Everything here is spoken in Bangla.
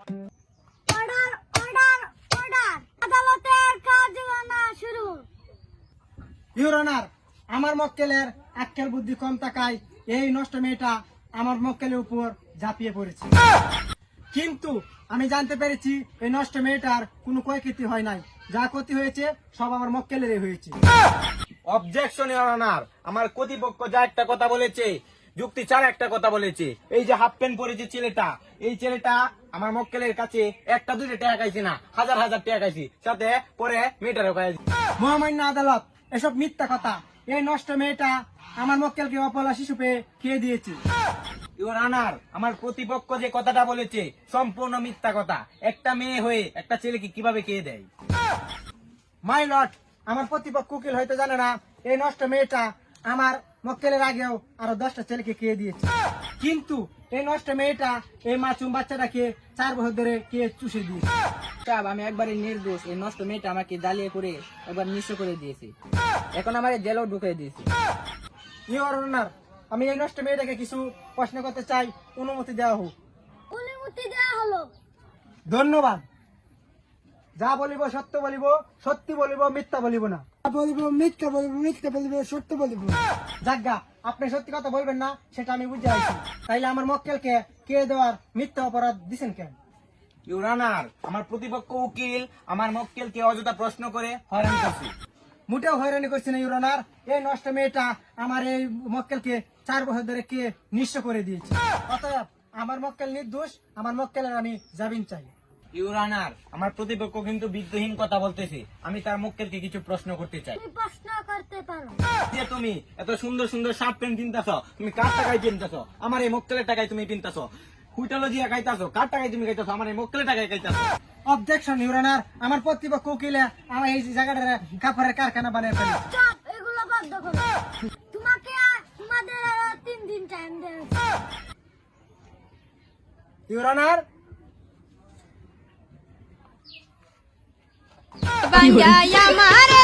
অর্ডার অর্ডার অর্ডার আদালতের কার্যক্রমা শুরু। ইউর অনার আমার মক্কেলের আক্কেল বুদ্ধি কম থাকায় এই নষ্ট মেয়েটা আমার মক্কেলের উপর ঝাঁপিয়ে পড়েছে। কিন্তু আমি জানতে পেরেছি এই নষ্ট মেয়েটার কোনো ক্ষয়ক্ষতি হয় নাই। যা ক্ষতি হয়েছে সব আমার মক্কেলেরই হয়েছে। অবজেকশন অনার আমার কর্তৃপক্ষ যা একটা কথা বলেছে যুক্তি ছাড়া একটা কথা বলেছে। এই যে হাফ প্যান্ট পরেছে ছেলেটা, এই ছেলেটা আমার মক্কেলের কাছে একটা, দুইটা টাকা খাইছি না, হাজার হাজার টাকা খাইছি। সাথে পরে মেয়েটারও খাইছি। মহামান্য আদালত, এসব মিথ্যা কথা। এই নষ্ট মেয়েটা আমার মক্কেলকে অপলা শিশু পেয়ে খেয়ে দিয়েছে। আমার প্রতিপক্ষ যে কথাটা বলেছে, সম্পূর্ণ মিথ্যা কথা। একটা মেয়ে হয়ে একটা ছেলেকে কীভাবে খেয়ে দেয়? মাই লট আমার প্রতিপক্ষ উকিল হয়তো জানে না, এই নষ্ট মেয়েটা আমার মক্কেলের আগেও আরও দশটা ছেলেকে খেয়ে দিয়েছে। কিন্তু এই নষ্ট মেয়েটা এই মাসুম বাচ্চাটাকে চার বছর ধরে কে চুষে দিয়েছে। সাহেব আমি একবারই নির্দোষ এই নষ্ট মেয়েটা আমাকে জ্বালিয়ে করে একবার নিঃস্ব করে দিয়েছে। এখন আমার জেলেও ঢুকিয়ে দিয়েছে। ইউর অনার আমি এই নষ্ট মেয়েটাকে কিছু প্রশ্ন করতে চাই অনুমতি দেওয়া হোক। অনুমতি দেওয়া হলো। ধন্যবাদ। যা বলিব সত্য বলিব সত্যি বলিব মিথ্যা বলিব না। বলিব মিথ্যা বলিব মিথ্যা বলিব সত্য বলিব। যাজ্ঞা আপনি সত্যি কথা বলবেন না সেটা আমি বুঝতে পারছি তাইলে আমার মক্কেলকে কে দেওয়ার মিথ্যা অপরাধ দিছেন কেন? ইওর আমার প্রতিপক্ষ উকিল আমার মক্কেলকে অযথা প্রশ্ন করে হয়রান করছে। মোটেও হয়রানি করছে না ইউরোনার এই নষ্ট মেয়েটা আমার এই মক্কেলকে চার বছর ধরে কে নিঃস্ব করে দিয়েছে? অতএব আমার মক্কেল নির্দোষ আমার মক্কেলের আমি জামিন চাই। ইওর আনার আমার প্রতিপক্ষ কিন্তু বিদ্যহীন কথা বলতেছে। আমি তার মক্কেলকে কিছু প্রশ্ন করতে চাই। তুমি প্রশ্ন করতে পারো। যে তুমি এত সুন্দর সুন্দর শার্ট প্যান্ট কিনতেছ তুমি কার টাকায় কিনতেছ আমার এই মক্কেলের টাকায় তুমি কিনতেছ হুইটালো দিয়ে কার টাকায় তুমি খাইতেছ? আমার এই মক্কেলের টাকায় খাইতেছ। অবজেকশন ইউরোনার আমার প্রতিপক্ষ উকিলে আমার এই জায়গাটা কাপড়ের কারখানা বানিয়ে ফেলে। এগুলো বন্ধ করো। তোমাকে তোমাদের তিন দিন টাইম দেওয়া। ইউরোনার বাঙ্গাই আমারে